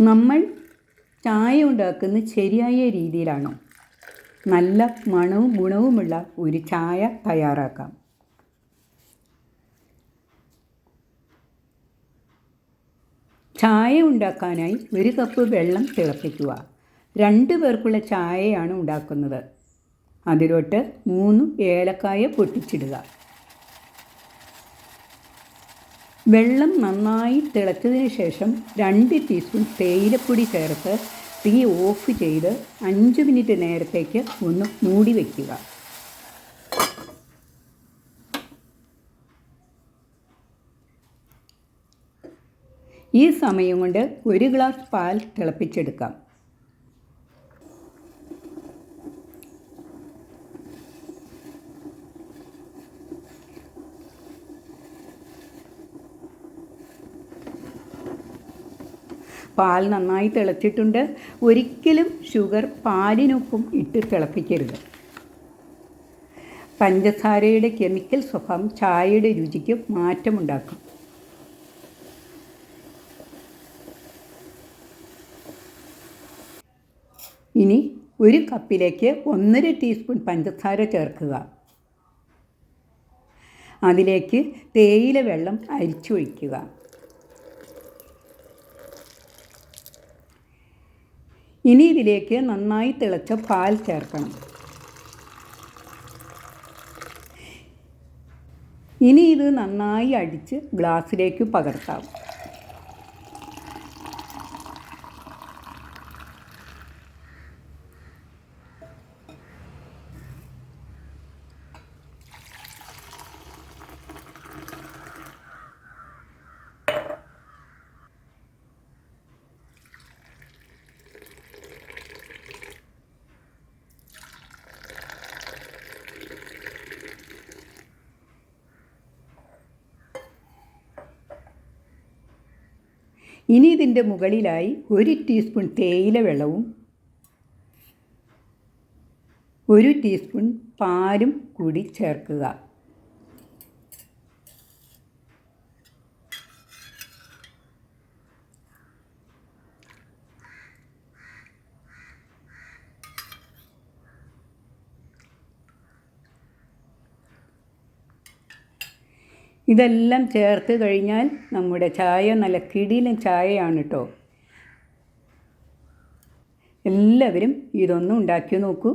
നമ്മൾ ചായ ഉണ്ടാക്കുന്ന ശരിയായ രീതിയിലാണോ? നല്ല മണവും ഗുണവുമുള്ള ഒരു ചായ തയ്യാറാക്കാം. ചായ ഉണ്ടാക്കാനായി ഒരു കപ്പ് വെള്ളം തിളപ്പിക്കുക. രണ്ട് പേർക്കുള്ള ചായയാണ് ഉണ്ടാക്കുന്നത്. അതിലോട്ട് മൂന്ന് ഏലക്കായ പൊട്ടിച്ചിടുക. വെള്ളം നന്നായി തിളച്ചതിന് ശേഷം രണ്ട് ടീസ്പൂൺ തേയിലപ്പൊടി ചേർത്ത് തീ ഓഫ് ചെയ്ത് അഞ്ച് മിനിറ്റ് നേരത്തേക്ക് ഒന്ന് മൂടി വയ്ക്കുക ഈ സമയം കൊണ്ട് ഒരു ഗ്ലാസ് പാൽ തിളപ്പിച്ചെടുക്കാം. പാൽ നന്നായി തിളച്ചിട്ടുണ്ട്. ഒരിക്കലും ഷുഗർ പാലിനൊപ്പം ഇട്ട് തിളപ്പിക്കരുത്. പഞ്ചസാരയുടെ കെമിക്കൽ സ്വഭാവം ചായയുടെ രുചിക്ക് മാറ്റമുണ്ടാക്കും. ഇനി ഒരു കപ്പിലേക്ക് ഒന്നര ടീസ്പൂൺ പഞ്ചസാര ചേർക്കുക. അതിലേക്ക് തേയില വെള്ളം അരിച്ചൊഴിക്കുക. ഇനി ഇതിലേക്ക് നന്നായി തിളച്ച പാൽ ചേർക്കണം. ഇനി ഇത് നന്നായി അടിച്ച് ഗ്ലാസ്സിലേക്ക് പകർത്താം. ഇനി ഇതിന്റെ മുകളിലായി ഒരു ടീസ്പൂൺ തേയില വെള്ളവും ഒരു ടീസ്പൂൺ പാലും കൂടി ചേർക്കുക. ഇതെല്ലാം ചേർത്ത് കഴിഞ്ഞാൽ നമ്മുടെ ചായ നല്ല കിടിലും ചായയാണ് കേട്ടോ എല്ലാവരും ഇതൊന്നും ഉണ്ടാക്കി നോക്കൂ.